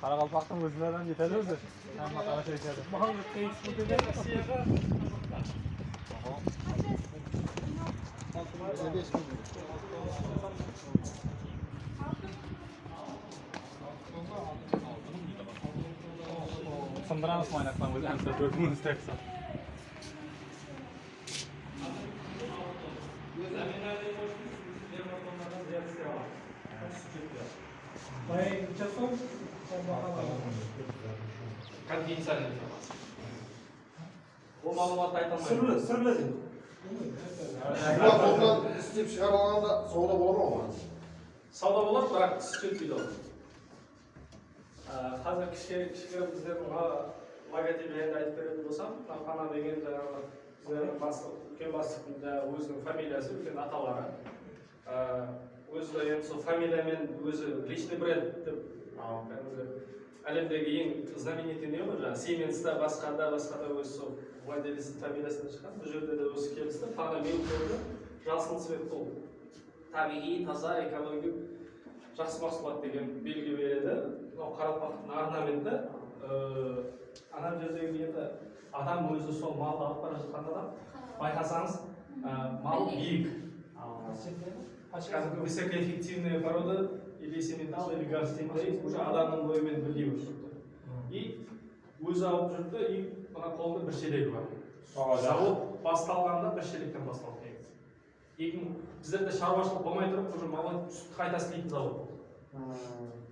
Karakalpak'tan kızlardan yeterli mi? Sen bak ana şey içeride. Mahmut Bey, bu Osman ayaklan bu dönem söz bölümünü isteksen. Bayağı. Конфиденциальный информация ол мағлұматты айта алмаймын dedi. Шұғыла қолдан істеп шығарып алғанда сауда бола ма оған сауда болады бірақ түс жетпейді ол қазір кішкене кішігірім біздердің логотип жайында айтып беретін болсам пана деген жаңағы біздердің бастық үлкен бастықтың жаңағы өзінің фамилиясы үлкен аталары. Ә, өзі енді сол фамилиямен өзі личный бренд деп кәдімгі әлемдегі ең знаменитый не ғой жаңағы сименста басқа да басқа да өзі сол владелецтің фамилиясынан шыққан. Бұл жерде де өзі келісті. Пана мен көрді. Жасыл цвет ол. Табиғи таза экологик. Жақсы mahsulot деген белгі береді. Мынау қарақалпақтың орнаменті ыыы ана жердегі енді адам өзі сол малды алып бара жатқан адам. Байқасаңыз мал биік. Кәдімгі высокоэффективная порода или сементал или гарстендай уже адамның бойымен бірдей болып и өзі алып жүрді и мына қолында бір шелегі бар. Завод басталғанда бір шелектен басталды негізі. Екі мың біздерде шаруашылық болмай тұрып уже мал сүтті қайта істейтін болды.